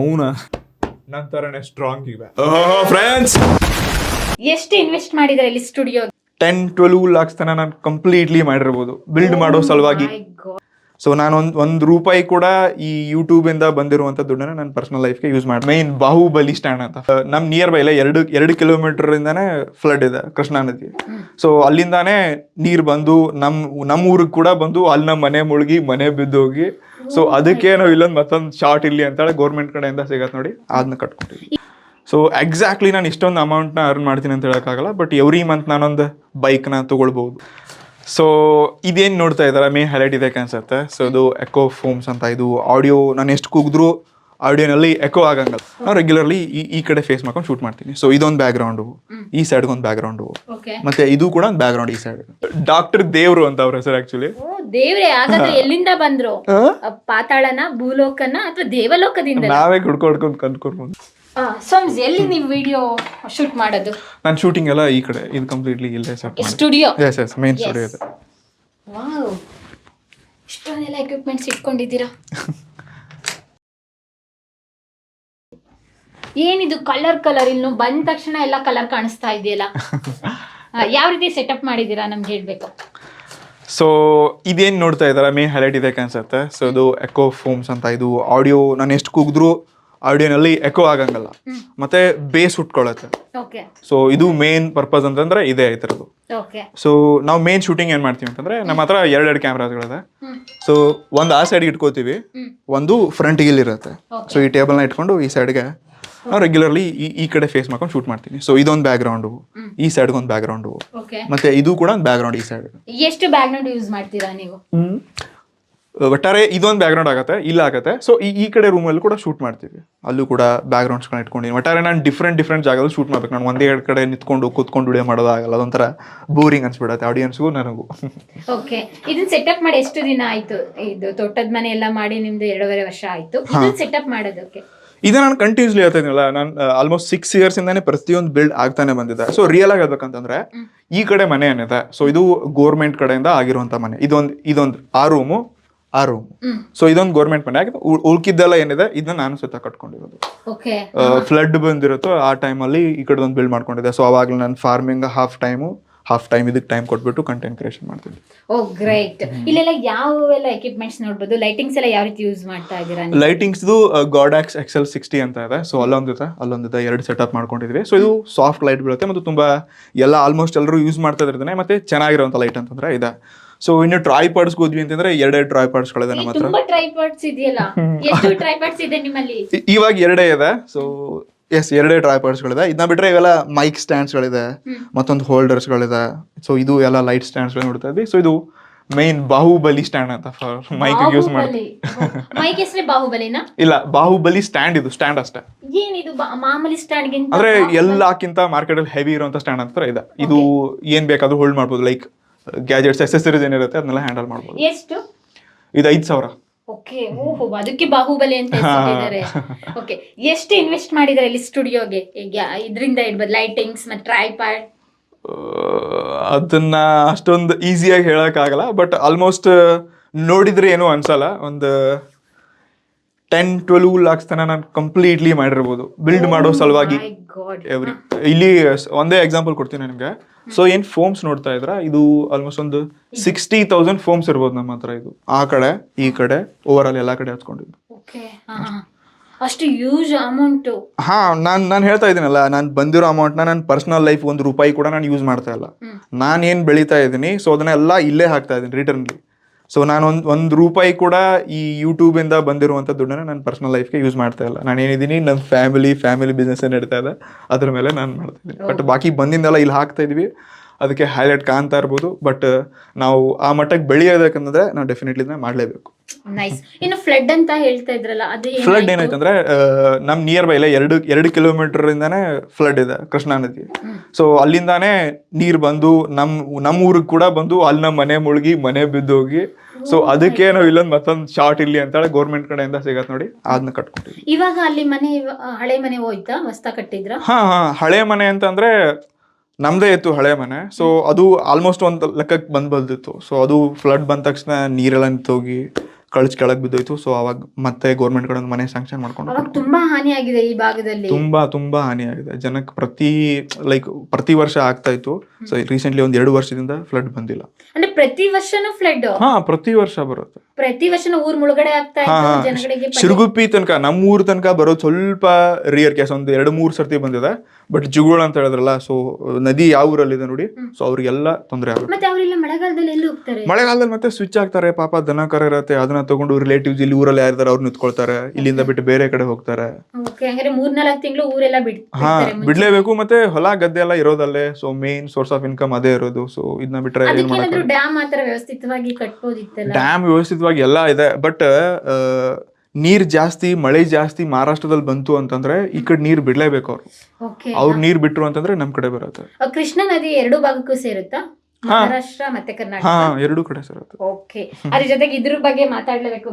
ಅವನ ನಂತರನೇ ಸ್ಟ್ರಾಂಗ್ ಇವೆ. ಫ್ರೆಂಡ್ಸ್ ಎಷ್ಟು ಇನ್ವೆಸ್ಟ್ ಮಾಡಿದ್ರೆ ಇಲ್ಲಿ ಸ್ಟುಡಿಯೋ ಟೆನ್ ಟ್ವೆಲ್ವ್ ಲ್ಯಾಕ್ಸ್ ತನ ನಾನು ಕಂಪ್ಲೀಟ್ಲಿ ಮಾಡಿರ್ಬೋದು. ಬಿಲ್ಡ್ ಮಾಡೋ ಸಲುವಾಗಿ. ಸೊ ನಾನು ಒಂದು ಒಂದು ರೂಪಾಯಿ ಕೂಡ ಈ ಯೂಟ್ಯೂಬ್ ಇಂದ ಬಂದಿರುವಂತ ದುಡ್ಡನ್ನ ನನ್ನ ಪರ್ಸನಲ್ ಲೈಫ್ಗೆ ಯೂಸ್ ಮಾಡಿ ಮೈನ್ ಬಾಹುಬಲಿ ಸ್ಟ್ಯಾಂಡ್ ಅಂತ. ನಮ್ಮ ನಿಯರ್ ಬೈ ಇಲ್ಲ ಎರಡು ಎರಡು ಕಿಲೋಮೀಟರ್ ಇಂದಾನೆ ಫ್ಲಡ್ ಇದೆ ಕೃಷ್ಣಾ ನದಿ ಸೊ ಅಲ್ಲಿಂದಾನೇ ನೀರು ಬಂದು ನಮ್ಮ ನಮ್ಮ ಊರಿಗೆ ಕೂಡ ಬಂದು ಅಲ್ಲಿ ನಮ್ಮ ಮನೆ ಮುಳುಗಿ ಮನೆ ಬಿದ್ದೋಗಿ ಸೊ ಅದಕ್ಕೆ ನಾವು ಇಲ್ಲೊಂದು ಮತ್ತೊಂದು ಶಾರ್ಟ್ ಇಲ್ಲಿ ಅಂತೇಳಿ ಗೌರ್ಮೆಂಟ್ ಕಡೆಯಿಂದ ಸಿಗತ್ತೆ ನೋಡಿ ಅದನ್ನ ಕಟ್ಕೊಟ್ಟಿದ್ವಿ ಸೊ ಎಕ್ಸಾಕ್ಟ್ಲಿ ನಾನು ಇಷ್ಟೊಂದು ಅಮೌಂಟ್ನ ಅರ್ನ್ ಮಾಡ್ತೀನಿ ಅಂತ ಹೇಳೋಕ್ಕಾಗಲ್ಲ ಬಟ್ ಎವ್ರಿ ಮಂತ್ ನಾನೊಂದು ಬೈಕ್ನ ತೊಗೊಳ್ಬೋದು. ಸೊ ಇದೇನು ನೋಡ್ತಾ ಇದ್ದಾರೆ ಮೇ ಹೈಲೈಟ್ ಇದೆ ಅನ್ಸುತ್ತೆ ಸೊ ಇದು ಎಕೋ ಫೋಮ್ಸ್ ಅಂತ ಇದು ಆಡಿಯೋ ನಾನು ಎಷ್ಟು ಕೂಗಿದ್ರು ಆಡಿಯೋನಲ್ಲಿ ಎಕೋ ಆಗಂಗಲ್ಲ. ನಾವು ರೆಗ್ಯುಲರ್ಲಿ ಈ ಈ ಕಡೆ ಫೇಸ್ ಮಾಡ್ಕೊಂಡು ಶೂಟ್ ಮಾಡ್ತೀನಿ. ಸೊ ಇದೊಂದು ಬ್ಯಾಕ್ಗ್ರೌಂಡು ಈ ಸೈಡ್ಗೆ ಒಂದು ಬ್ಯಾಕ್ ಗ್ರೌಂಡು ಮತ್ತೆ ಇದು ಕೂಡ ಒಂದು ಬ್ಯಾಕ್ಗ್ರೌಂಡ್ ಈ ಸೈಡ್ ಡಾಕ್ಟರ್ ದೇವ್ರು ಅಂತ ಅವ್ರ ಹೆಸರು ಆಕ್ಚುಲಿ ದೇವ್ರೆ? ಹಾಗಾದ್ರೆ ಎಲ್ಲಿಂದ ಬಂದ್ರು? ಪಾತಾಳನ ಭೂಲೋಕನ ಅಥವಾ ದೇವಲೋಕದಿಂದ? ನಾವೇ ಹುಡ್ಕೊಡ್ಕೊಂಡು ಕಂದ್ಕೊಡ್ಬೋದು ಸಮ್ಸ್ ಎಲ್ಲಿ ನೀವು ವಿಡಿಯೋ ಶೂಟ್ ಮಾಡೋದು? ನಾನು ಶೂಟಿಂಗ್ ಎಲ್ಲ ಈ ಕಡೆ. ಇದು ಕಂಪ್ಲೀಟ್ಲಿ ಇಲ್ಲೇ set studio S S main studio ಇದೆ. ವಾವ್ ಇಷ್ಟೊಂದೆಲ್ಲ ಎಕ್ವಿಪ್ಮೆಂಟ್ಸ್ ಇಟ್ಕೊಂಡಿದ್ದೀರಾ? ಏನಿದು ಕಲರ್ ಕಲರ್ ಇನ್ನು ಬಂದ ತಕ್ಷಣ ಎಲ್ಲ ಕಲರ್ ಕಾಣಿಸ್ತಾ ಇದೆಯಲ್ಲ? ಯಾವ ರೀತಿ ಸೆಟಪ್ ಮಾಡಿದ್ದೀರಾ ನಮ್ಗೆ ಹೇಳ್ಬೇಕು? ಸೊ ಇದೇನು ನೋಡ್ತಾ ಇದ್ದಾರೆ? ಮೇನ್ ಹೈಲೈಟ್ ಇದೆ ಅನ್ಸುತ್ತೆ ಸೊ ಇದು ಎಕೋ ಫೋಮ್ಸ್ ಅಂತ ಇದು ಆಡಿಯೋ ನಾನು ಎಷ್ಟು ಕೂಗಿದ್ರು ಆಡಿಯೋನಲ್ಲಿ ಎಕೋ ಆಗಂಗಲ್ಲ. ಮತ್ತೆ ಬೇಸ್ ಉಟ್ಕೊಳ್ಳುತ್ತೆ ಸೊ ಇದು ಮೇನ್ ಪರ್ಪಸ್ ಅಂತಂದ್ರೆ ಇದೇ ಈ ಥರದ್ದು ಸೊ ನಾವು ಮೇನ್ ಶೂಟಿಂಗ್ ಏನು ಮಾಡ್ತೀವಿ ಅಂತಂದ್ರೆ ನಮ್ಮ ಹತ್ರ ಎರಡೆರಡು ಕ್ಯಾಮ್ರಾಸ್ಗಳಿದೆ. ಸೊ ಒಂದು ಆ ಸೈಡ್ಗೆ ಇಟ್ಕೋತೀವಿ. ಒಂದು ಫ್ರಂಟ್ ಇರುತ್ತೆ ಸೊ ಈ ಟೇಬಲ್ನ ಇಟ್ಕೊಂಡು ಈ ಸೈಡ್ಗೆ ನಾವು ರೆಗ್ಯುಲರ್ಲಿ ಈ ಈ ಕಡೆ ಫೇಸ್ ಮಾಡ್ಕೊಂಡು ಶೂಟ್ ಮಾಡ್ತೀನಿ. ಸೊ ಇದೊಂದು ಬ್ಯಾಕ್ಗ್ರೌಂಡು ಈ ಸೈಡ್ ಒಂದು ಬ್ಯಾಕ್ ಗ್ರೌಂಡ್ ಮತ್ತೆ ಇದು ಕೂಡ ಒಂದು ಬ್ಯಾಕ್ಗ್ರೌಂಡ್ ಈ ಸೈಡ್ ಎಷ್ಟು ಬ್ಯಾಕ್ಗ್ರೌಂಡ್ ಯೂಸ್ ಮಾಡ್ತೀರಾ ನೀವು? ಒಟ್ಟಾರೆ ಇದೊಂದು ಬ್ಯಾಕ್ಗ್ರೌಂಡ್ ಆಗುತ್ತೆ ಇಲ್ಲ ಆಗುತ್ತೆ. ಸೊ ಈ ಈ ಕಡೆ ರೂಮಲ್ಲಿ ಕೂಡ ಶೂಟ್ ಮಾಡ್ತೀವಿ. ಅಲ್ಲೂ ಕೂಡ ಬ್ಯಾಕ್ಗ್ರೌಂಡ್ಸ್ಗಳನ್ನ ಇಟ್ಕೊಂಡಿದ್ದೀನಿ ಒಟ್ಟಾರೆ ನಾನು ಡಿಫ್ರೆಂಟ್ ಡಿಫ್ರೆಂಟ್ ಜಾಗದಲ್ಲಿ ಶೂಟ್ ಮಾಡ್ಬೇಕು. ನಾನು ಒಂದೇ ಎರಡು ಕಡೆ ನಿಂತ್ಕೊಂಡು ಕೂತ್ಕೊಂಡು ವಿಡಿಯೋ ಮಾಡೋದಾಗಲ್ಲ ಅದೊಂಥರ ಬೋರಿಂಗ್ ಅನ್ಸ್ಬಿಡತ್ತೆ ಆಡಿಯನ್ಸ್ಗೂ ನನಗೂ. ಓಕೆ ಇದನ್ನ ಸೆಟಪ್ ಮಾಡಿ ಎಷ್ಟು ದಿನ ಆಯ್ತು? ಇದು ತೋಟದ ಮನೆ ಎಲ್ಲ ಮಾಡಿ ನಿಮ್ದು ಎರಡೂವರೆ ವರ್ಷ ಆಯ್ತು. ಸೆಟಪ್ ಮಾಡೋದಕ್ಕೆ? ಇದು ನಾನು ಕಂಟಿನ್ಯೂಸ್ಲಿ ಹೇಳ್ತಾ ಇದ್ದೀನಲ್ಲ ನಾನು ಆಲ್ಮೋಸ್ಟ್ ಸಿಕ್ಸ್ ಇಯರ್ಸ್ ಇಂದಾನೆ ಪ್ರತಿಯೊಂದು ಬಿಲ್ಡ್ ಆಗ್ತಾನೆ ಬಂದಿದೆ. ಸೊ ರಿಯಲ್ ಆಗಿ ಹೇಳ್ಬೇಕಂತಂದ್ರೆ ಈ ಕಡೆ ಮನೆ ಏನಿದೆ ಸೊ ಇದು ಗೋರ್ಮೆಂಟ್ ಕಡೆಯಿಂದ ಆಗಿರುವಂತ ಮನೆ. ಇದೊಂದು ಇದೊಂದು ಆ ರೂಮು ಆ ರೂಮ್ ಸೊ ಇದೊಂದು ಗೋರ್ಮೆಂಟ್ ಮನೆ. ಆಗಿದೆ ಉಳ್- ಉಳ್ಕಿದ್ದೆಲ್ಲ ಏನಿದೆ ಇದನ್ನ ನಾನು ಸುತ್ತ ಕಟ್ಕೊಂಡಿರೋದು. ಫ್ಲಡ್ ಬಂದಿರುತ್ತೋ ಆ ಟೈಮಲ್ಲಿ ಈ ಕಡೆ ಒಂದು ಬಿಲ್ಡ್ ಮಾಡ್ಕೊಂಡಿದ್ದೆ. ಸೊ ಅವಾಗ ನಾನು farming half time half time ಇದಕ್ಕೆ ಟೈಮ್ ಕೊಟ್ಬಿಟ್ಟು ಕಂಟೆಂಟ್ ಕ್ರಿಯೇಷನ್ ಮಾಡ್ತೀವಿ. ಓ ಗ್ರೇಟ್ ಇಲ್ಲೆಲ್ಲ ಯಾವೆಲ್ಲ ಎಕ್ವಿಪ್ಮೆಂಟ್ಸ್ ನೋಡ್ಬೋದು? ಲೈಟಿಂಗ್ಸ್ ಎಲ್ಲ ಯಾವ ರೀತಿ ಯೂಸ್ ಮಾಡ್ತಾ ಇದ್ದೀರಾ ಲೈಟಿಂಗ್ಸ್ದು ಗಾಡಾಕ್ಸ್ ಎಕ್ಸೆಲ್ ಸಿಕ್ಸ್ಟಿ ಅಂತ ಇದೆ. ಸೊ ಅಲ್ಲೊಂದಿದೆ ಅಲ್ಲೊಂದಿದೆ ಎರಡು ಸೆಟಪ್ ಮಾಡ್ಕೊಂಡಿದ್ವಿ. ಸೊ ಇದು ಸಾಫ್ಟ್ ಲೈಟ್ ಬೀಳುತ್ತೆ ಮತ್ತು ತುಂಬ ಎಲ್ಲ ಆಲ್ಮೋಸ್ಟ್ ಎಲ್ಲರೂ ಯೂಸ್ ಮಾಡ್ತಾ ಇರ್ತಾನೆ ಮತ್ತೆ ಚೆನ್ನಾಗಿರೋಂಥ ಲೈಟ್ ಅಂತಂದ್ರೆ ಇದೆ. ಸೊ ಇನ್ನು ಟ್ರೈ ಪಾರ್ಟ್ಸ್ ಹೋದ್ವಿ ಅಂತಂದ್ರೆ ಎರಡೆರಡು ಟ್ರೈ ಪಾರ್ಟ್ಸ್ಗಳಿದೆ ನಮ್ಮ ಹತ್ರ. ತುಂಬಾ ಟ್ರೈಪಾಡ್ಸ್ ಇದೆಯಲ್ಲ? ಎಷ್ಟು ಟ್ರೈಪಾಡ್ಸ್ ಇದೆ ನಿಮ್ಮಲ್ಲಿ? ಇ- ಇವಾಗ ಎರಡೇ ಇದೆ. ಸೊ ಎಸ್ ಎರಡೇ ಟ್ರೈ ಪಾರ್ಟ್ಸ್ಗಳಿದೆ ಇದನ್ನ ಬಿಟ್ರೆ ಇವೆಲ್ಲ ಮೈಕ್ ಸ್ಟ್ಯಾಂಡ್ಸ್ಗಳಿದೆ ಮತ್ತೊಂದು ಹೋಲ್ಡರ್ಸ್ಗಳಿದೆ ಸೊ ಇದು ಎಲ್ಲ ಲೈಟ್ ಸ್ಟ್ಯಾಂಡ್ಸ್ಗಳು ನೋಡ್ತಾ ಇದ್ವಿ. ಸೊ ಇದು ಮೈನ್ ಬಾಹುಬಲಿ ಸ್ಟ್ಯಾಂಡ್ ಅಂತ ಮೈಕ್ ಯೂಸ್ ಮಾಡಿ. ಮೈಕ್ ಹೆಸರೇ ಬಾಹುಬಲಿನಾ? ಇಲ್ಲ ಬಾಹುಬಲಿ ಸ್ಟ್ಯಾಂಡ್ ಇದು ಸ್ಟ್ಯಾಂಡ್ ಅಷ್ಟೇ. ಏನಿದು? ಇದು ಮಾಮೂಲಿ ಸ್ಟ್ಯಾಂಡ್ಗಿಂತ ಅಂದ್ರೆ ಎಲ್ಲಕ್ಕಿಂತ ಮಾರ್ಕೆಟ್ ಅಲ್ಲಿ ಹೆವಿ ಇರುವಂತ ಸ್ಟ್ಯಾಂಡ್ ಅಂತ ಇದೆ. ಇದು ಏನ್ ಬೇಕಾದ್ರೂ ಹೋಲ್ಡ್ ಮಾಡ್ಬೋದು. ಲೈಕ್ ಗ್ಯಾಜೆಟ್ಸ್ ಎಸೆಸರೀಸ್ ಏನಿರುತ್ತೆ ಅದನ್ನೆಲ್ಲ ಹ್ಯಾಂಡಲ್ ಮಾಡ್ಬೋದು. ಎಷ್ಟು? ಇದು ಐದು ಸಾವಿರ. ಓಕೆ ಓಹೋ ಅದಕ್ಕೆ ಬಾಹುಬಲಿ ಅಂತ ಹೆಸರಿಟ್ಟಿದ್ದಾರೆ ಓಕೆ ಎಷ್ಟು ಇನ್ವೆಸ್ಟ್ ಮಾಡಿದ್ದಾರೆ ಇಲ್ಲಿ ಸ್ಟುಡಿಯೋಗೆ ಇದರಿಂದ ಇಡ್ಬೋದು ಲೈಟಿಂಗ್ಸ್ ಮತ್ತೆ ಟ್ರೈಪಾಡ್ ಅದನ್ನ ಅಷ್ಟೊಂದು ಈಸಿಯಾಗಿ ಹೇಳಕ್ಕಾಗಲ್ಲ ಬಟ್ ಆಲ್ಮೋಸ್ಟ್ ನೋಡಿದ್ರೆ ಏನು ಅನ್ಸಲ್ಲ. ಒಂದು ಟೆನ್ ಟ್ವೆಲ್ವ್ ಲ್ಯಾಕ್ಸ್ ತನ ನಾನು ಕಂಪ್ಲೀಟ್ಲಿ ಮಾಡಿರ್ಬೋದು ಬಿಲ್ಡ್ ಮಾಡೋ ಸಲುವಾಗಿ. ಎವ್ರಿ ಇಲ್ಲಿ ಒಂದೇ ಎಕ್ಸಾಂಪಲ್ ಕೊಡ್ತೀನಿ ನಿಮಗೆ. ಸೊ ಏನ್ ಫೋಮ್ಸ್ ನೋಡ್ತಾ ಇದ್ರ? ಇದು ಆಲ್ಮೋಸ್ಟ್ ಒಂದು ಸಿಕ್ಸ್ಟಿ ತೌಸಂಡ್ ಫೋಮ್ಸ್ ಇರ್ಬೋದು ನಮ್ಮ ಹತ್ರ ಇದು. ಆ ಕಡೆ ಈ ಕಡೆ ಓವರ್ ಆಲ್ ಎಲ್ಲಾ ಕಡೆ ಹಚ್ಕೊಂಡಿದ್ದು ಓಕೆ ಅಷ್ಟು ಯೂಸ್ ಅಮೌಂಟ್ ಹಾ ನಾನು ನಾನು ಹೇಳ್ತಾ ಇದ್ದೀನಲ್ಲ ನಾನು ಬಂದಿರೋ ಅಮೌಂಟ್ನ ನನ್ನ ಪರ್ಸನಲ್ ಲೈಫ್ ಒಂದು ರೂಪಾಯಿ ಕೂಡ ನಾನು ಯೂಸ್ ಮಾಡ್ತಾ ಇಲ್ಲ. ನಾನು ಏನು ಬೆಳೀತಾ ಇದ್ದೀನಿ ಸೊ ಅದನ್ನೆಲ್ಲ ಇಲ್ಲೇ ಹಾಕ್ತಾ ಇದ್ದೀನಿ ರಿಟರ್ನ್ಲಿ ಸೊ ನಾನು ಒಂದು ಒಂದು ರೂಪಾಯಿ ಕೂಡ ಈ ಯೂಟ್ಯೂಬಿಂದ ಬಂದಿರುವಂಥ ದುಡ್ಡನ್ನ ನಾನು ಪರ್ಸನಲ್ ಲೈಫ್ಗೆ ಯೂಸ್ ಮಾಡ್ತಾ ಇಲ್ಲ. ನಾನು ಏನಿದ್ದೀನಿ ನನ್ನ ಫ್ಯಾಮಿಲಿ ಫ್ಯಾಮಿಲಿ ಬಿಸ್ನೆಸ್ ನಡೀತಾ ಇದೆ ಅದ್ರ ಮೇಲೆ ನಾನು ಮಾಡ್ತಾ ಇದ್ದೀನಿ. ಬಟ್ ಬಾಕಿ ಬಂದಿಂದೆಲ್ಲ ಇಲ್ಲಿ ಹಾಕ್ತಾ ಇದೀವಿ. ಅದಕ್ಕೆ ಹೈಲೈಟ್ ಕಾಣ್ತಾ ಇರ್ಬೋದು. ಬಟ್ ನಾವು ಆ ಮಟ್ಟಕ್ಕೆ ಬೆಳೆಯೋದಕ್ಕಂದ್ರೆ ನಾವು ಡೆಫಿನೆಟ್ಲಿ ಇದನ್ನ ಮಾಡಲೇಬೇಕು. ನೈಸ್ ಇನ್ನು ಫ್ಲಡ್ ಅಂತ ಹೇಳ್ತಾ ಇದ್ರಲ್ಲ ಅದು ಫ್ಲಡ್ ಏನಾಯ್ತು ಅಂದ್ರೆ ನಮ್ಮ ನಿಯರ್ ಬೈ ಇಲ್ಲ ಎರಡು ಎರಡು ಕಿಲೋಮೀಟರ್ ಇಂದಾನೆ ಫ್ಲಡ್ ಇದೆ ಕೃಷ್ಣಾ ನದಿ ಸೊ ಅಲ್ಲಿಂದಾನೇ ನೀರ್ ಬಂದು ನಮ್ ನಮ್ಮ ಊರಿಗೆ ಕೂಡ ಬಂದು ಅಲ್ಲಿ ನಮ್ಮ ಮನೆ ಮುಳುಗಿ ಮನೆ ಬಿದ್ದೋಗಿ. ಸೊ ಅದಕ್ಕೆ ನಾವು ಇಲ್ಲೊಂದು ಮತ್ತೊಂದು ಶಾರ್ಟ್ ಇಲ್ಲಿ ಅಂತೇಳಿ ಗೌರ್ಮೆಂಟ್ ಕಡೆಯಿಂದ ಸಿಗತ್ ನೋಡಿ ಅದನ್ನ ಕಟ್ಕೊಂಡಿದ್ವಿ ಇವಾಗ ಅಲ್ಲಿ ಮನೆ ಹಳೆ ಮನೆ ಹೋಯ್ತಾ? ಹೊಸ್ತಾ ಕಟ್ಟಿದ್ರ? ಹಾ ಹಾ ಹಳೆ ಮನೆ ಅಂತಂದ್ರೆ ನಮ್ದೇ ಇತ್ತು ಹಳೆ ಮನೆ. ಸೊ ಅದು ಆಲ್ಮೋಸ್ಟ್ ಒಂದು ಲೆಕ್ಕಕ್ಕೆ ಬಂದ್ ಬಂದಿತ್ತು. ಸೊ ಅದು ಫ್ಲಡ್ ಬಂದ ತಕ್ಷಣ ನೀರೆಲ್ಲ ನಿಂತೋಗಿ. ಕಳ್ಚ್ ಕೆಳಗ್ ಬಿದ್ದೋಯ್ತು. ಸೊ ಅವಾಗ ಮತ್ತೆ ಗೌರ್ಮೆಂಟ್ ಕಡೆ ಮನೆ ಸ್ಯಾಂಕ್ಷನ್ ಮಾಡ್ಕೊಂಡು ಅವಾಗ ತುಂಬಾ ಹಾನಿ ಆಗಿದೆ ಈ ಭಾಗದಲ್ಲಿ. ತುಂಬಾ ತುಂಬಾ ಹಾನಿಯಾಗಿದೆ ಜನಕ್ಕೆ ಪ್ರತಿ ಲೈಕ್ ಪ್ರತಿ ವರ್ಷ ಆಗ್ತಾ ಇತ್ತು. ಸೊ ರೀಸೆಂಟ್ಲಿ ಒಂದ್ ಎರಡು ವರ್ಷದಿಂದ ಫ್ಲಡ್ ಬಂದಿಲ್ಲ. ಅಂದ್ರೆ ಪ್ರತಿ ವರ್ಷನೂ ಫ್ಲಡ್ ಹಾ ಪ್ರತಿ ವರ್ಷ ಬರುತ್ತೆ. ಪ್ರತಿ ವರ್ಷನೂ ಊರ್ ಮುಳುಗಡೆ ಆಗ್ತಾ ಹಾ ಇತ್ತು ಜನಗಳಿಗೆ ಪರಿ- ತನಕ ನಮ್ಮ ಊರ್ ತನಕ ಬರೋದು ಸ್ವಲ್ಪ ರಿಯರ್ ಕೇಸ್ ಒಂದು ಎರಡು ಮೂರು ಸರ್ತಿ ಬಂದಿದೆ. ಬಟ್ ಜುಗುಳ್ ಅಂತ ಹೇಳಿದ್ರಲ್ಲ ಸೊ ನದಿ ಯಾವ ಊರಲ್ಲಿದೆ ನೋಡಿ ಸೊ ಅವ್ರಿಗೆಲ್ಲ ತೊಂದರೆ ಆಗುತ್ತೆ. ಮತ್ತೆ ಅವರೆಲ್ಲ ಮಳೆಗಾಲದಲ್ಲಿ ಎಲ್ಲಿ ಹೋಗ್ತಾರೆ? ಮಳೆಗಾಲದಲ್ಲಿ ಮತ್ತೆ ಸ್ವಿಚ್ ಆಗ್ತಾರೆ ಪಾಪ ದನ ಕರ ಇರತ್ತೆ ಅದನ್ನ ತಗೊಂಡು ರಿಲೇಟಿವ್ಸ್ ಇಲ್ಲಿ ಊರಲ್ಲಿ ಯಾರಿದಾರೆ ಅವ್ರು ನಿಂತ್ಕೊಳ್ತಾರೆ ಇಲ್ಲಿಂದ ಬಿಟ್ಟು ಬೇರೆ ಕಡೆ ಹೋಗ್ತಾರೆ. ಓಕೆ ಹಂಗಾರೆ ಮೂರ್ನಾಲ್ಕು ತಿಂಗಳು ಊರೆಲ್ಲ ಬಿಡ್ ಹಾ. ಬಿಡ್ಲೇಬೇಕು ಮತ್ತೆ ಹೊಲ ಗದ್ದೆ ಎಲ್ಲ ಇರೋದಲ್ಲೇ so main source of income ಅದೇ ಇರೋದು ಸೊ ಇದನ್ನ ಬಿಟ್ರೆ ಏನ್ ಅದಕ್ಕೆ ಮಾಡಕ್ ಏನಾದ್ರು ಡ್ಯಾಮ್ ಆತರ ವ್ಯವಸ್ಥಿತವಾಗಿ ಕಟ್ಬೋದಿತ್ತಲ್ಲ? ಡ್ಯಾಮ್ ವ್ಯವಸ್ಥಿತವಾಗಿ ಎಲ್ಲ ಇದೆ ಬಟ್ ನೀರ್ ಜಾಸ್ತಿ ಮಳೆ ಜಾಸ್ತಿ ಮಹಾರಾಷ್ಟ್ರದಲ್ಲಿ ಬಂತು ಅಂತಂದ್ರೆ ಈ ಕಡೆ ನೀರ್ ಬಿಡ್ಲೇಬೇಕು ಅವ್ರು. ಓಕೆ ಅವ್ರು ನೀರ್ ಬಿಟ್ರು ಅಂತಂದ್ರೆ ನಮ್ ಕಡೆ ಬರುತ್ತೆ. ಕೃಷ್ಣ ನದಿ ಎರಡು ಭಾಗಕ್ಕೂ ಸೇರುತ್ತಾ? ಮಹಾರಾಷ್ಟ್ರ ಮತ್ತೆ ಕರ್ನಾಟಕ. ಹಾ ಎರಡೂ ಕಡೆ ಸರ್ ಓಕೆ. ಅದ್ರ ಜೊತೆಗೆ ಇದ್ರ ಬಗ್ಗೆ ಮಾತಾಡ್ಲೇಬೇಕು.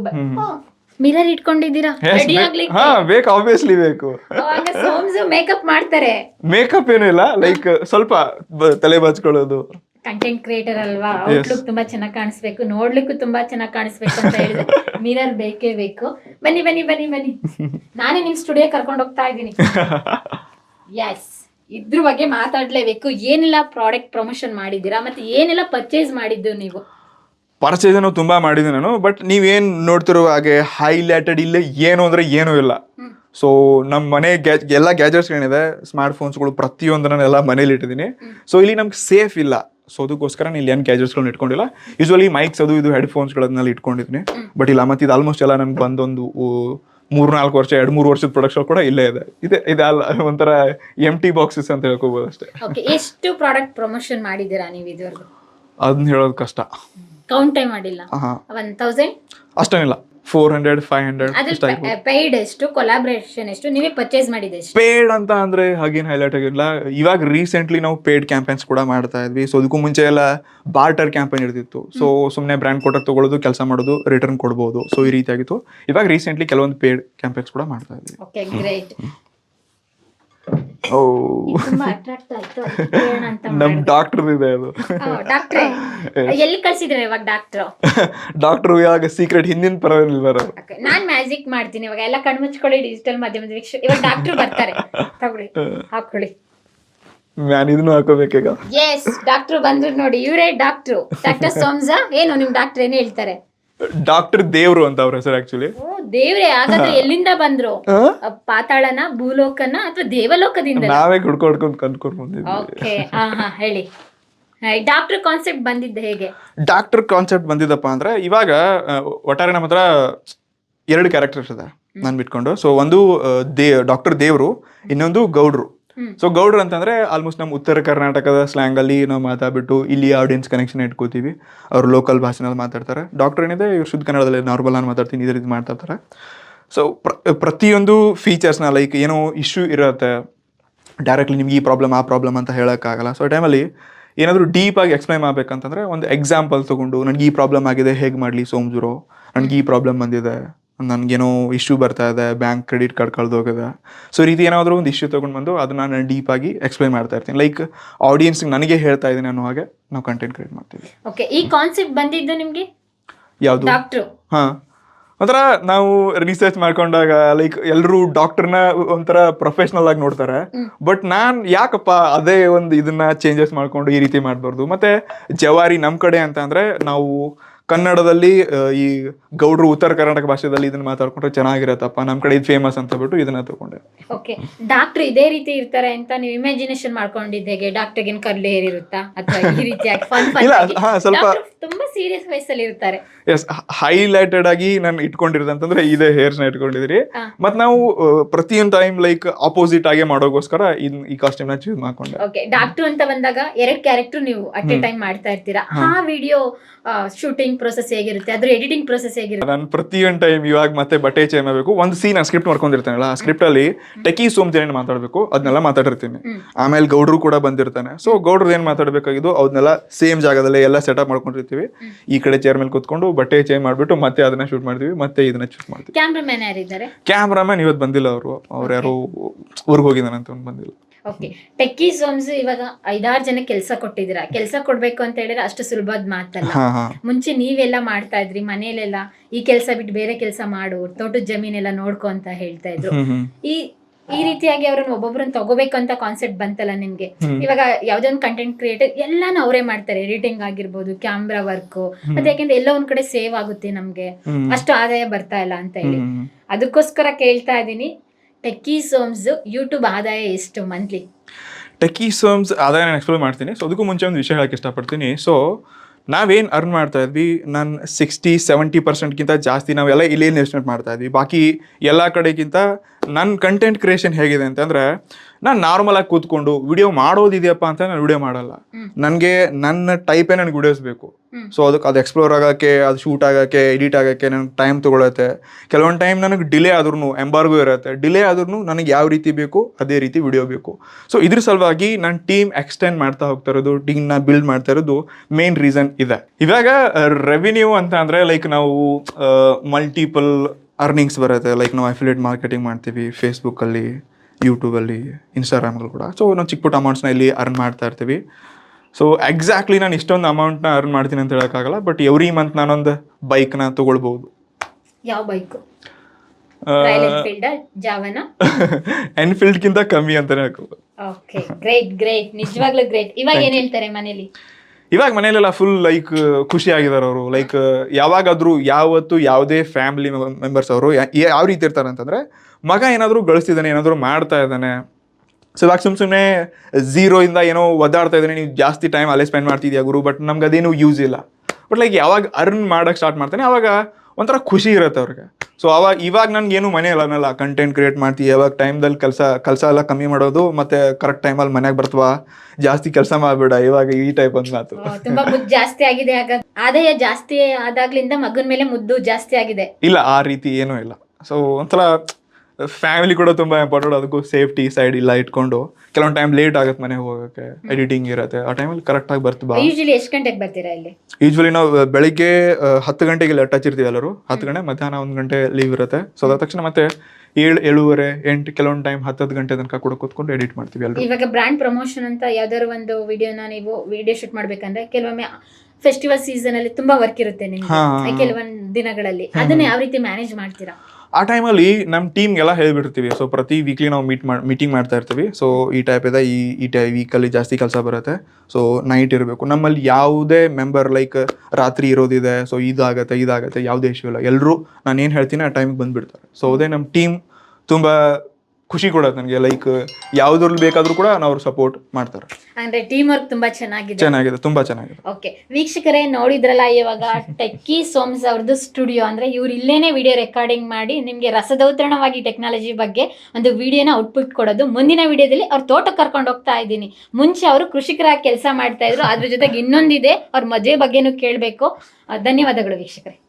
ಮಿರರ್ ಇಟ್ಕೊಂಡಿದ್ದೀರಾ? ರೆಡಿ ಆಗ್ಲಿಕ್ಕೆ? ಹಾ ಬೇಕು ಆಬ್ವಿಯಸ್ಲಿ ಬೇಕು. ಅವಾಗ ಸೋಮ್ಸು ಮೇಕಪ್ ಮಾಡ್ತಾರೆ. ಮೇಕಪ್ ಏನೂ ಇಲ್ಲ ಲೈಕ್ ಸ್ವಲ್ಪ ಬ- ತಲೆ ಬಾಚ್ಕೊಳ್ಳೋದು. ಕಂಟೆಂಟ್ ಕ್ರಿಯೇಟರ್ ಅಲ್ವಾ? ಔಟ್ಲುಕ್ ತುಂಬಾ ಚೆನ್ನಾಗಿ ಕಾಣಿಸ್ಬೇಕು. ನೋಡ್ಲಿಕ್ಕೂ ತುಂಬಾ ಚೆನ್ನಾಗಿ ಕಾಣಿಸ್ಬೇಕು ಅಂತ ಹೇಳಿದ್ರೆ. ಮಿರರ್ ಬೇಕೇ ಬೇಕು. ಬನ್ನಿ ಬನ್ನಿ ಬನ್ನಿ ಬನ್ನಿ. ನಾನೇ ನಿಮ್ ಸ್ಟುಡಿಯೋ ಕರ್ಕೊಂಡು ಹೋಗ್ತಾ ಇದ್ದೀನಿ. ಎಸ್ ಇದ್ರ ಬಗ್ಗೆ ಮಾತಾಡ್ಲೇಬೇಕು. ಏನೆಲ್ಲ ಪ್ರಾಡಕ್ಟ್ ಪ್ರಮೋಷನ್ ಮಾಡಿದ್ದೀರಾ? ಮತ್ತೆ ಏನೆಲ್ಲ ಪರ್ಚೇಸ್ ಮಾಡಿದ್ದು ನೀವು? ಪರ್ಚೇಸ್ ಅನ್ನು ತುಂಬಾ ಮಾಡಿದೆ ನಾನು ಬಟ್ ನೀವೇನ್ ನೋಡ್ತಿರೋ ಹಾಗೆ ಹೈಲೈಟೆಡ್ ಇಲ್ಲ ಏನು ಅಂದ್ರೆ ಏನೂ ಇಲ್ಲ. ಸೊ ನಮ್ಮ ಮನೆ ಗ್ಯಾ ಎಲ್ಲ ಗ್ಯಾಜೆಟ್ಸ್ ಏನಿದೆ ಸ್ಮಾರ್ಟ್ ಫೋನ್ಸ್ಗಳು ಪ್ರತಿಯೊಂದನ್ನೆಲ್ಲ ಮನೇಲಿ ಇಟ್ಟಿದ್ದೀನಿ. ಸೊ ಇಲ್ಲಿ ನಮ್ಗೆ ಸೇಫ್ ಇಲ್ಲ. ಸೊ ಅದಕ್ಕೋಸ್ಕರ ನಾನು ಇಲ್ಲಿ ಏನು ಗ್ಯಾಜೆಟ್ಸ್ಗಳನ್ನ ಇಟ್ಕೊಂಡಿಲ್ಲ. ಯೂಶ್ವಲಿ ಮೈಕ್ಸ್ ಅದು ಇದು ಹೆಡ್ಫೋನ್ಸ್ಗಳನ್ನೆಲ್ಲ ಇಟ್ಕೊಂಡಿದ್ದೀನಿ. ಬಟ್ ಇಲ್ಲ ಮತ್ತೆ ಇದು ಆಲ್ಮೋಸ್ಟ್ ಎಲ್ಲ ನಮ್ಗೆ ಬಂದೊಂದು ಮೂರು ನಾಲ್ಕು ವರ್ಷ ಎರಡು ಮೂರು ವರ್ಷದ ಪ್ರೊಡಕ್ಷನ್ ಕೂಡ ಇಲ್ಲೇ ಇದೆ. ಇದೆ ಇದಲ್ಲ ಒಂಥರ ಎಂ ಟಿ ಬಾಕ್ಸಸ್ ಅಂತ ಹೇಳ್ಕೋಬಹುದು ಅಷ್ಟೇ. ಓಕೆ ಎಷ್ಟು ಪ್ರಾಡಕ್ಟ್ ಪ್ರಮೋಷನ್ ಮಾಡಿದ್ದೀರಾ ನೀವು ಇದುವರೆಗೂ? ಅದನ್ನ ಹೇಳೋದು ಕಷ್ಟ. ಕೌಂಟೇ ಮಾಡಿಲ್ಲ. One thousand ಅಷ್ಟೇನಿಲ್ಲ. Four hundred five hundred paid ಎಷ್ಟು ಕೊಲಾಬ್ರೇಷನ್ ಎಷ್ಟು ನೀವೇ ಪರ್ಚೇಸ್ ಮಾಡಿದೆ ಪೇಯ್ಡ್ ಅಂತ ಅಂದ್ರೆ ಹಾಗೇನು ಹೈಲೈಟ್ ಆಗಿಲ್ಲ. ಇವಾಗ ರೀಸೆಂಟ್ಲಿ ನಾವು ಪೇಡ್ ಕ್ಯಾಂಪೇನ್ಸ್ ಕೂಡ ಮಾಡ್ತಾ ಇದ್ವಿ. ಸೊ ಅದಕ್ಕೂ ಮುಂಚೆ ಎಲ್ಲ ಬಾರ್ಟರ್ ಕ್ಯಾಂಪೇನ್ ಇರ್ತಿತ್ತು. ಸೊ ಸುಮ್ಮನೆ ಬ್ರ್ಯಾಂಡ್ ಕೊಟ್ಟಾಗ ತಗೊಳ್ಳೋದು ಕೆಲಸ ಮಾಡೋದು ರಿಟರ್ನ್ ಕೊಡ್ಬೋದು. ಸೊ ಈ ರೀತಿ ಆಗಿತ್ತು ಇವಾಗ ರೀಸೆಂಟ್ಲಿ ಕೆಲವೊಂದು ಪೇಡ್ ಕ್ಯಾಂಪೇನ್ಸ್ ಕೂಡ ಮಾಡ್ತಾ ಇದ್ವಿ. Okay great oh. ತುಂಬಾ ಅಟ್ರಾಕ್ಟ್ ಆಯ್ತು. ಅದಕ್ಕೆ ಕೇಳೋಣ ಅಂತ ನಮ್ ಡಾಕ್ಟರ್ ಇದೆ ಅದು. ಡಾಕ್ಟ್ರೆ ಎಲ್ಲಿ ಕಳ್ಸಿದ್ರೆ ಇವಾಗ ಡಾಕ್ಟ್ರು ಡಾಕ್ಟರ್ ಇವಾಗ ಸೀಕ್ರೆಟ್ ಹಿಂದಿನ ಪರವಾಗಿಲ್ಲ ಬರೋದು ನಾನ್ ಮ್ಯಾಜಿಕ್ ಮಾಡ್ತೀನಿ. ಇವಾಗ ಎಲ್ಲ ಕಣ್ಮುಚ್ಕೊಳ್ಳಿ ಡಿಜಿಟಲ್ ಮಾಧ್ಯಮದ ವೀಕ್ಷ ಇವಾಗ ಡಾಕ್ಟ್ರು ಬರ್ತಾರೆ. ತಗೊಳ್ಳಿ ಹಾಕೊಳ್ಳಿ. ಮ್ಯಾನ್ ಇದನ್ನು ಹಾಕೋಬೇಕೀಗ. ಎಸ್ ಡಾಕ್ಟ್ರು ಬಂದ್ರು ನೋಡಿ ಇವರೇ ಡಾಕ್ಟ್ರು ಡಾಕ್ಟರ್ ಸೋಮ್ಸ ಏನು ನಿಮ್ ಡಾಕ್ಟರ್ ಏನ್ ಹೇಳ್ತಾರೆ? ಡಾಕ್ಟರ್ ದೇವ್ರು ಅಂತ ಅವ್ರ ಹೆಸರು ಆಕ್ಚುಲಿ ಓ ದೇವ್ರೆ ಹಾಗಾದ್ರೆ ಎಲ್ಲಿಂದ ಬಂದ್ರು? ಅ, ಪಾತಾಳನ ಭೂಲೋಕನ ಅಥವಾ ದೇವಲೋಕದಿಂದ? ನಾವೇ ಹುಡ್ಕೊಡ್ಕೊಂಡು ಹುಡ್ಕೊಂಡು ಕಂದ್ಕೊಂಡು ಬಂದಿದ್ವಿ. ಓಕೆ ಹಾ ಹಾ ಹೇಳಿ. ಡಾಕ್ಟರ್ ಕಾನ್ಸೆಪ್ಟ್ ಬಂದಿದ್ದ ಹೇಗೆ? ಡಾಕ್ಟರ್ ಕಾನ್ಸೆಪ್ಟ್ ಬಂದಿದ್ದಪ್ಪ ಅಂದ್ರೆ ಇವಾಗ ಆ, ಒಟ್ಟಾರೆ ನಮ್ಮ ಹತ್ರ ಎರಡು ಕ್ಯಾರೆಕ್ಟರ್ಸ್ ಇದೆ ನಾನು ಬಿಟ್ಕೊಂಡು. ಸೊ ಒಂದು ಆ, ದೇ ಡಾಕ್ಟರ್ ದೇವ್ರು ಇನ್ನೊಂದು ಗೌಡ್ರು. ಸೊ ಗೌಡ್ರು ಅಂತಂದ್ರೆ ಆಲ್ಮೋಸ್ಟ್ ನಮ್ಮ ಉತ್ತರ ಕರ್ನಾಟಕದ ಸ್ಲ್ಯಾಂಗ್ ಅಲ್ಲಿ ನಾವು ಮಾತಾಡ್ಬಿಟ್ಟು ಇಲ್ಲಿ ಆಡಿಯನ್ಸ್ ಕನೆಕ್ಷನ್ ಇಟ್ಕೋತೀವಿ. ಅವ್ರು ಲೋಕಲ್ ಭಾಷೆನಲ್ಲಿ ಮಾತಾಡ್ತಾರೆ. ಡಾಕ್ಟರ್ ಏನಿದೆ, ಇವ್ರು ಶುದ್ಧ ಕನ್ನಡದಲ್ಲಿ ನಾರ್ಮಲ್ ಆಗಿ ಮಾತಾಡ್ತೀನಿ, ಇದೇ ರೀತಿ ಮಾತಾಡ್ತಾರೆ ಸೊ ಪ್ರತಿಯೊಂದು ಫೀಚರ್ಸ್ನ ಲೈಕ್ ಏನೋ ಇಶ್ಯೂ ಇರುತ್ತೆ. ಡೈರೆಕ್ಟ್ಲಿ ನಿಮ್ಗೆ ಈ ಪ್ರಾಬ್ಲಮ್ ಆ ಪ್ರಾಬ್ಲಮ್ ಅಂತ ಹೇಳೋಕ್ಕಾಗಲ್ಲ. ಸೊ ಟೈಮಲ್ಲಿ ಏನಾದರೂ ಡೀಪಾಗಿ ಎಕ್ಸ್ಪ್ಲೈನ್ ಮಾಡಬೇಕಂತಂದರೆ ಒಂದು ಎಕ್ಸಾಂಪಲ್ ತೊಗೊಂಡು, ನನಗೆ ಈ ಪ್ರಾಬ್ಲಮ್ ಆಗಿದೆ, ಹೇಗೆ ಮಾಡಲಿ ಸೋಮ್ಜುರೋ? ನನಗೆ ಈ ಪ್ರಾಬ್ಲಮ್ ಬಂದಿದೆ. ನನಗೇನೋ ಇಶ್ಯೂ ಬರ್ತಾ ಇದೆ ಬ್ಯಾಂಕ್ ಕ್ರೆಡಿಟ್ ಕಾರ್ಡ್ ಕಳೆದೋಗಿದೆ ಸೊ ಈ ರೀತಿ ಏನಾದರೂ ಒಂದು ಇಶ್ಯೂ ತೊಗೊಂಡು ಬಂದು ಅದನ್ನ ನಾನು ಡೀಪಾಗಿ ಎಕ್ಸ್ಪ್ಲೈನ್ ಮಾಡ್ತಾ ಇರ್ತೀನಿ. ಲೈಕ್ ಆಡಿಯನ್ಸ್ಗೆ ನನಗೆ ಹೇಳ್ತಾ ಇದ್ದೀನಿ ಅನ್ನೋ ಹಾಗೆ ನಾವು ಕಂಟೆಂಟ್ ಕ್ರಿಯೇಟ್ ಮಾಡ್ತೀವಿ. ಓಕೆ ಈ ಕಾನ್ಸೆಪ್ಟ್ ಬಂದಿದ್ದು ನಿಮಗೆ? ಯಾವುದು? ಡಾಕ್ಟ್ರು ಹಾಂ. ಒಂಥರ ನಾವು ರಿಸರ್ಚ್ ಮಾಡ್ಕೊಂಡಾಗ ಲೈಕ್ ಎಲ್ಲರೂ ಡಾಕ್ಟರ್ನ ಒಂಥರ ಪ್ರೊಫೆಷ್ನಲ್ ಆಗಿ ನೋಡ್ತಾರೆ. ಬಟ್ ನಾನು ಯಾಕಪ್ಪ ಅದೇ ಒಂದು ಇದನ್ನ ಚೇಂಜಸ್ ಮಾಡ್ಕೊಂಡು ಈ ರೀತಿ ಮಾಡಬಾರ್ದು? ಮತ್ತೆ ಜವಾರಿ ನಮ್ಮ ಕಡೆ ಅಂತ ಅಂದ್ರೆ ನಾವು ಕನ್ನಡದಲ್ಲಿ ಈ ಗೌಡ್ರು ಉತ್ತರ ಕರ್ನಾಟಕ ಭಾಷೆದಲ್ಲಿ ಇದನ್ನ ಮಾತಾಡ್ಕೊಂಡ್ರೆ ಚೆನ್ನಾಗಿರತ್ತಪ್ಪ ನಮ್ ಕಡೆ ಇದು ಫೇಮಸ್ ಅಂತ ಬಿಟ್ಟು ಇದನ್ನ ತಗೊಂಡೆ. ಓಕೆ ಡಾಕ್ಟರ್ ಇದೇ ರೀತಿ ಇರ್ತಾರೆ ಅಂತ ನೀವು ಇಮ್ಯಾಜಿನೇಷನ್ ಮಾಡ್ಕೊಂಡಿದ್ದೇಗೆ ಹೇಗೆ? ಡಾಕ್ಟರ್ಗೆ ಕರ್ಲಿ ಹೇರ್ ಇರುತ್ತಾ ಅಥವಾ ಈ ರೀತಿಯಾಗಿ ಫನ್ ಇಲ್ಲ, ಹಾ, ಸ್ವಲ್ಪ- ತುಂಬಾ ಸೀರಿಯಸ್ ವಯಸ್ಸಲ್ಲಿ ಇರ್ತಾರೆ. ಎಸ್ ಹೈಲೈಟೆಡ್ ಆಗಿ ನಾನು ಇಟ್ಕೊಂಡಿರೋದು ಅಂತಂದ್ರೆ ಇದೇ ಹೇರ್ಸ್ನ ಇಟ್ಕೊಂಡಿದ್ರಿ ಮತ್ತ್ ನಾವು ಪ್ರತಿಯೊಂದು ಟೈಮ್ ಲೈಕ್ ಆಪೋಸಿಟ್ ಆಗೇ ಮಾಡೋಗೋಸ್ಕರ ಈ ಈ ನ ಚೂಸ್ ಮಾಡ್ಕೊಂಡೆ. ಓಕೆ ಡಾಕ್ಟರ್ ಅಂತ ಬಂದಾಗ ಎರಡ್ ಕ್ಯಾರೆಕ್ಟರ್ ನೀವು ಅಟ್ ಎ ಟೈಮ್ ಮಾಡ್ತಾ ಇರ್ತೀರಾ. ಆ ವಿಡಿಯೋ ಶೂಟಿಂಗ್ ಪ್ರೊಸೆಸ್ ಹೇಗಿರುತ್ತೆ? ಅದ್ರ ಎಡಿಟಿಂಗ್ ಪ್ರೊಸೆಸ್ ಹೇಗಿರುತ್ತೆ? ನಾನು ಪ್ರತಿಯೊಂದು ಟೈಮ್ ಇವಾಗ ಮತ್ತೆ ಬಟ್ಟೆ ಚೇಂಜ್ ಮಾಡಬೇಕು. ಒಂದು ಸೀನ್ ನಾನು ಸ್ಕ್ರಿಪ್ಟ್ ಮಾಡ್ಕೊಂಡಿರ್ತಾನಲ್ಲ ಆ ಸ್ಕ್ರಿಪ್ಟ್ ಅಲ್ಲಿ ಟೆಕಿ ಸೋಮ್ ಏನ್ ಮಾತಾಡಬೇಕು ಅದನ್ನೆಲ್ಲ ಮಾತಾಡಿರ್ತೀನಿ. ಆಮೇಲೆ ಗೌಡ್ರು ಕೂಡ ಬಂದಿರ್ತಾನೆ. ಸೊ ಗೌಡ್ರು ಏನ್ ಮಾತಾಡಬೇಕಾಗಿದ್ದು ಅದನ್ನೆಲ್ಲ ಸೇಮ್ ಜಾಗದಲ್ಲೇ ಎಲ್ಲ ಸೆಟಪ್ ಮಾಡ್ಕೊಂಡಿರ್ತೀವಿ. ಈ ಕಡೆ ಚೇರ್ ಮೇಲೆ ಕೂತ್ಕೊಂಡು ಬಟ್ಟೆ ಚೇಂಜ್ ಮಾಡ್ಬಿಟ್ಟು ಮತ್ತೆ ಅದನ್ನ ಶೂಟ್ ಮಾಡ್ತೀವಿ ಮತ್ತೆ ಇದನ್ನ ಶೂಟ್ ಮಾಡ್ತೀವಿ. ಕ್ಯಾಮ್ರಾಮನ್ ಯಾರಿದ್ದಾರೆ? ಕ್ಯಾಮ್ರಾಮನ್ ಇವತ್ತು ಬಂದಿಲ್ಲ ಅವರು. ಅವ್ರು ಯಾರು ಊರಿಗೆ ಹೋಗಿದ್ದಾನಂತ ಅಂತ ಬಂದಿಲ್ಲ. ಓಕೆ. ಟೆಕ್ಕಿ ಸೋಮ್ಸ್ ಇವಾಗ ಐದಾರು ಜನ ಕೆಲಸ ಕೊಟ್ಟಿದ್ದೀರಾ? ಕೆಲಸ ಕೊಡ್ಬೇಕು ಅಂತ ಹೇಳಿದ್ರೆ ಅಷ್ಟು ಸುಲಭದ ಮಾತಲ್ಲ. ಮುಂಚೆ ನೀವೆಲ್ಲ ಮಾಡ್ತಾ ಇದ್ರಿ ಮನೇಲೆಲ್ಲ ಈ ಕೆಲಸ ಬಿಟ್ಟು ಬೇರೆ ಕೆಲಸ ಮಾಡು ತೋಟದ ಜಮೀನೆಲ್ಲ ನೋಡ್ಕೊ ಅಂತ ಹೇಳ್ತಾ ಇದ್ರು. ಈ ಈ ರೀತಿಯಾಗಿ ಅವ್ರನ್ನ ಒಬ್ಬೊಬ್ರನ್ನ ತಗೋಬೇಕು ಅಂತ ಕಾನ್ಸೆಪ್ಟ್ ಬಂತಲ್ಲ ನಿಮ್ಗೆ. ಇವಾಗ ಯಾವ್ದೋ ಒಂದು ಕಂಟೆಂಟ್ ಕ್ರಿಯೇಟರ್ ಎಲ್ಲಾನು ಅವರೇ ಮಾಡ್ತಾರೆ. ಎಡಿಟಿಂಗ್ ಆಗಿರ್ಬೋದು ಕ್ಯಾಮ್ರಾ ವರ್ಕ್ ಮತ್ತೆ ಯಾಕೆಂದ್ರೆ ಎಲ್ಲ ಒಂದ್ ಕಡೆ ಸೇವ್ ಆಗುತ್ತೆ ನಮ್ಗೆ. ಅಷ್ಟು ಆದಾಯ ಬರ್ತಾ ಇಲ್ಲ ಅಂತ ಹೇಳಿ. ಅದಕ್ಕೋಸ್ಕರ ಕೇಳ್ತಾ ಇದೀನಿ ಟೆಕ್ಕಿ ಸೋಮ್ಸ್ ಯೂಟ್ಯೂಬ್ ಆದಾಯ ಎಷ್ಟು ಮಂತ್ಲಿ ಟೆಕ್ಕಿ ಸಮ್ಸ್ ಆದಾಯ ನಾನು ಎಕ್ಸ್ಪ್ಲೋರ್ ಮಾಡ್ತೀನಿ. ಸೊ ಅದಕ್ಕೂ ಮುಂಚೆ ಒಂದು ವಿಷಯ ಹೇಳಕ್ಕೆ ಇಷ್ಟಪಡ್ತೀನಿ. ಸೊ ನಾವೇನು ಅರ್ನ್ ಮಾಡ್ತಾ ಇದ್ವಿ? ನಾನು ಸಿಕ್ಸ್ಟಿ ಸೆವೆಂಟಿ ಪರ್ಸೆಂಟ್ಗಿಂತ ಜಾಸ್ತಿ ನಾವೆಲ್ಲ ಇಲ್ಲಿ ಇನ್ವೆಸ್ಟ್ಮೆಂಟ್ ಮಾಡ್ತಾ ಇದ್ವಿ. ಬಾಕಿ ಎಲ್ಲ ಕಡೆಗಿಂತ ನನ್ನ ಕಂಟೆಂಟ್ ಕ್ರಿಯೇಷನ್ ಹೇಗಿದೆ ಅಂತಂದ್ರೆ ನಾನು ನಾರ್ಮಲ್ ಆಗಿ ಕೂತ್ಕೊಂಡು ವಿಡಿಯೋ ಮಾಡೋದಿದೆಯಪ್ಪ ಅಂತ ನಾನು ವಿಡಿಯೋ ಮಾಡಲ್ಲ. ನನಗೆ ನನ್ನ ಟೈಪೇ ನನಗೆ ವಿಡಿಯೋಸ್ ಬೇಕು. ಸೊ ಅದಕ್ಕೆ ಅದು ಎಕ್ಸ್ಪ್ಲೋರ್ ಆಗೋಕ್ಕೆ ಅದು ಶೂಟ್ ಆಗೋಕ್ಕೆ ಎಡಿಟ್ ಆಗೋಕ್ಕೆ ನನಗೆ ಟೈಮ್ ತೊಗೊಳತ್ತೆ. ಕೆಲವೊಂದು ಟೈಮ್ ನನಗೆ ಡಿಲೇ ಆದ್ರೂ ಎಂಬಾರ್ಗು ಇರುತ್ತೆ. ಡಿಲೇ ಆದ್ರೂ ನನಗೆ ಯಾವ ರೀತಿ ಬೇಕು ಅದೇ ರೀತಿ ವಿಡಿಯೋ ಬೇಕು. ಸೊ ಇದ್ರ ಸಲುವಾಗಿ ನನ್ನ ಟೀಮ್ ಎಕ್ಸ್ಟೆಂಡ್ ಮಾಡ್ತಾ ಹೋಗ್ತಾ ಇರೋದು ಟೀಮ್ನ ಬಿಲ್ಡ್ ಮಾಡ್ತಾ ಇರೋದು ಮೇನ್ ರೀಸನ್ ಇದೆ. ಇವಾಗ ರೆವಿನ್ಯೂ ಅಂತ ಅಂದರೆ ಲೈಕ್ ನಾವು ಮಲ್ಟಿಪಲ್ ಅರ್ನಿಂಗ್ಸ್ ಬರುತ್ತೆ. ಲೈಕ್ ನಾವು ಅಫಿಲೇಟ್ ಮಾರ್ಕೆಟಿಂಗ್ ಮಾಡ್ತೀವಿ ಫೇಸ್ಬುಕ್ಕಲ್ಲಿ ಯೂಟ್ಯೂಬಲ್ಲಿ ಇನ್ಸ್ಟಾಗ್ರಾಮಲ್ಲಿ ಕೂಡ. ಸೊ ನಾವು ಚಿಕ್ಕ ಪುಟ್ಟ ಅಮೌಂಟ್ಸ್ನ ಇಲ್ಲಿ ಅರ್ನ್ ಮಾಡ್ತಾ ಇರ್ತೀವಿ. ಸೊ ಎಕ್ಸಾಕ್ಟ್ಲಿ ನಾನು ಇಷ್ಟೊಂದು ಅಮೌಂಟ್ನ ಅರ್ನ್ ಮಾಡ್ತೀನಿ ಅಂತ ಹೇಳೋಕ್ಕಾಗಲ್ಲ ಬಟ್ ಎವ್ರಿ ಮಂತ್ ನಾನೊಂದು ಬೈಕ್ನ ತೊಗೊಳ್ಬೋದು. ಯಾವ ಬೈಕ್ ಎನ್ಫೀಲ್ಡ್ಗಿಂತ ಕಮ್ಮಿ ಅಂತಾನೆ ಹಾಕೋದು ಓಕೆ ಗ್ರೇಟ್ ಗ್ರೇಟ್ ನಿಜವಾಗ್ಲೂ ಗ್ರೇಟ್ ಇವಾಗ ಏನು ಹೇಳ್ತಾರೆ ಮನೇಲಿ? ಇವಾಗ ಮನೇಲೆಲ್ಲ ಫುಲ್ ಲೈಕ್ ಖುಷಿ ಆಗಿದ್ದಾರೆ ಅವರು. ಲೈಕ್ ಯಾವಾಗಾದ್ರೂ ಯಾವತ್ತು ಯಾವುದೇ ಫ್ಯಾಮಿಲಿ ಮೆಂಬರ್ಸ್ ಅವರು ಯಾವ ರೀತಿ ಇರ್ತಾರೆ ಅಂತಂದ್ರೆ, ಮಗ ಏನಾದರೂ ಗಳಿಸ್ತಿದ್ದಾನೆ, ಏನಾದರೂ ಮಾಡ್ತಾ ಇದ್ದಾನೆ. ಸೊ ಇವಾಗ ಸುಮ್ ಸುಮ್ಮನೆ ಇಂದ ಏನೋ ಒದ್ದಾಡ್ತಾ ಇದ್ದಾನೆ, ನೀವು ಜಾಸ್ತಿ ಟೈಮ್ ಅಲ್ಲೇ ಸ್ಪೆಂಡ್ ಮಾಡ್ತಿದ್ಯಾ ಗುರು? ಬಟ್ ನಮ್ಗೆ ಅದೇನು ಯೂಸ್ ಇಲ್ಲ. ಬಟ್ ಲೈಕ್ ಯಾವಾಗ ಅರ್ನ್ ಮಾಡೋಕ್ಕೆ ಸ್ಟಾರ್ಟ್ ಮಾಡ್ತಾನೆ, ಅವಾಗ ಒಂಥರ ಖುಷಿ ಇರುತ್ತೆ ಅವ್ರಿಗೆ. ಸೊ ಅವಾಗ ಇವಾಗ ನನ್ಗೇನು ಮನೆ ಇಲ್ಲನಲ್ಲ ಕಂಟೆಂಟ್ ಕ್ರಿಯೇಟ್ ಮಾಡ್ತೀವಿ ಯಾವಾಗ ಟೈಮ್ದಲ್ಲಿ ಕೆಲಸ ಕೆಲಸ ಎಲ್ಲ ಕಮ್ಮಿ ಮಾಡೋದು ಮತ್ತೆ ಕರೆಕ್ಟ್ ಟೈಮಲ್ಲಿ ಮನೆಗೆ ಬರ್ತವಾ. ಜಾಸ್ತಿ ಕೆಲಸ ಮಾಡಬೇಡ ಇವಾಗ ಈ ಟೈಪ್ ಒಂದು ಮಾತು. ತುಂಬಾ ಮುದ್ದು ಜಾಸ್ತಿ ಆಗಿದೆ ಆಗ. ಆದಾಯ ಜಾಸ್ತಿ ಆದಾಗ್ಲಿಂದ ಮಗನ ಮೇಲೆ ಮುದ್ದು ಜಾಸ್ತಿ ಆಗಿದೆ. ಇಲ್ಲ ಆ ರೀತಿ ಏನೂ ಇಲ್ಲ. ಸೊ ಒಂಥರ ಫ್ಯಾಮಿಲಿ ಕೂಡ ತುಂಬಾ ಇಂಪಾರ್ಟೆಂಟ್ ಅದಕ್ಕೂ ಸೇಫ್ಟಿ ಸೈಡ್ ಇಲ್ಲ ಇಟ್ಕೊಂಡು. ಕೆಲವೊಂದು ಟೈಮ್ ಲೇಟ್ ಆಗುತ್ತೆ ಮನೆಗೆ ಹೋಗಕ್ಕೆ. ಎಡಿಟಿಂಗ್ ಇರುತ್ತೆ. ಆ ಟೈಮಲ್ಲಿ ಕರೆಕ್ಟಾಗಿ ಬರ್ತು ಬಾ. ಯೂಶಲಿ ಎಷ್ಟು ಗಂಟೆಗೆ ಬರ್ತೀರಾ ಇಲ್ಲಿ? ಯೂಶ್ವಲಿ ನಾವು ಬೆಳಿಗ್ಗೆ ಹತ್ತು ಗಂಟೆಗೆ ಟಚ್ ಇರ್ತೀವಿ ಎಲ್ಲರೂ. ಹತ್ತು ಗಂಟೆ ಮಧ್ಯಾಹ್ನ ಒಂದು ಗಂಟೆ ಲೀವ್ ಇರುತ್ತೆ. ಸೊ ಅದ ತಕ್ಷಣ ಮತ್ತೆ ಏಳು ಏಳುವರೆ ಎಂಟು ಕೆಲವೊಂದು ಟೈಮ್ ಹತ್ತತ್ತು ಗಂಟೆ ತನಕ ಕೂಡ ಕೂತ್ಕೊಂಡು ಎಡಿಟ್ ಮಾಡ್ತೀವಿ ಎಲ್ಲರೂ. ಇವಾಗ ಬ್ರ್ಯಾಂಡ್ ಪ್ರಮೋಷನ್ ಅಂತ ಯಾವ್ದಾದ್ರು ಒಂದು ವಿಡಿಯೋನ ನೀವು ವಿಡಿಯೋ ಶೂಟ್ ಮಾಡ್ಬೇಕಂದ್ರೆ ಕೆಲವೊಮ್ಮೆ ಫೆಸ್ಟಿವಲ್ ಸೀಸನ್ ಅಲ್ಲಿ ತುಂಬಾ ವರ್ಕ್ ಇರುತ್ತೆ ನಿಮ್ಗೆ. ಕೆಲವೊಂದು ದಿನಗಳಲ್ಲಿ. ಅದನ್ನ ಯಾವ ರೀತಿ ಮ್ಯಾನೇಜ್ ಮಾಡ್ತೀರಾ? ಆ ಟೈಮಲ್ಲಿ ನಮ್ಮ ಟೀಮ್ಗೆಲ್ಲ ಹೇಳಿಬಿಡ್ತೀವಿ ಸೊ ಪ್ರತಿ ವೀಕ್ಲಿ ನಾವು ಮೀಟ್ ಮಾಡಿ ಮೀಟಿಂಗ್ ಮಾಡ್ತಾ ಇರ್ತೀವಿ. ಸೊ ಈ ಟೈಪ್ ಇದೆ, ಈ ಈ ಟೈ ವೀಕಲ್ಲಿ ಜಾಸ್ತಿ ಕೆಲಸ ಬರುತ್ತೆ. ಸೊ ನೈಟ್ ಇರಬೇಕು. ನಮ್ಮಲ್ಲಿ ಯಾವುದೇ ಮೆಂಬರ್ ಲೈಕ್ ರಾತ್ರಿ ಇರೋದಿದೆ. ಸೊ ಇದಾಗತ್ತೆ ಇದಾಗತ್ತೆ, ಯಾವುದೇ ಇಶ್ಯೂ ಇಲ್ಲ. ಎಲ್ಲರೂ ನಾನು ಏನು ಹೇಳ್ತೀನಿ, ಆ ಟೈಮಿಗೆ ಬಂದುಬಿಡ್ತಾರೆ. ಸೊ ಅದೇ ನಮ್ಮ ಟೀಮ್ ತುಂಬ ಖುಷಿ ಕೊಡೋದು ನನಗೆ ಲೈಕ್ ಯಾವ್ದ್ರಲ್ಲಿ ಬೇಕಾದ್ರೂ ಕೂಡ ಅವ್ರು ಸಪೋರ್ಟ್ ಮಾಡ್ತಾರೆ. ಅಂದ್ರೆ ಟೀಮ್ ವರ್ಕ್ ತುಂಬಾ ಚೆನ್ನಾಗಿದೆ. ಚೆನ್ನಾಗಿದೆ ತುಂಬಾ ಚೆನ್ನಾಗಿದೆ. ಓಕೆ ವೀಕ್ಷಕರೇ ನೋಡಿದ್ರಲ್ಲ ಇವಾಗ ಟೆಕ್ಕಿ ಸೋಮ್ಸ್ ಅವ್ರದ್ದು ಸ್ಟುಡಿಯೋ ಅಂದ್ರೆ ಇವ್ರು ಇಲ್ಲೇನೆ ವಿಡಿಯೋ ರೆಕಾರ್ಡಿಂಗ್ ಮಾಡಿ ನಿಮ್ಗೆ ರಸದೌತರಣವಾಗಿ ಟೆಕ್ನಾಲಜಿ ಬಗ್ಗೆ ಒಂದು ವಿಡಿಯೋನ ಔಟ್ಪುಟ್ ಕೊಡೋದು. ಮುಂದಿನ ವಿಡಿಯೋದಲ್ಲಿ ಅವ್ರ ತೋಟಕ್ಕೆ ಕರ್ಕೊಂಡು ಹೋಗ್ತಾ ಇದ್ದೀನಿ. ಮುಂಚೆ ಅವರು ಕೃಷಿಕರಾಗಿ ಕೆಲಸ ಮಾಡ್ತಾ ಇದ್ರು. ಅದ್ರ ಜೊತೆಗೆ ಇನ್ನೊಂದಿದೆ. ಅವ್ರ ಮದುವೆ ಬಗ್ಗೆನೂ ಕೇಳಬೇಕು. ಧನ್ಯವಾದಗಳು ವೀಕ್ಷಕರೇ.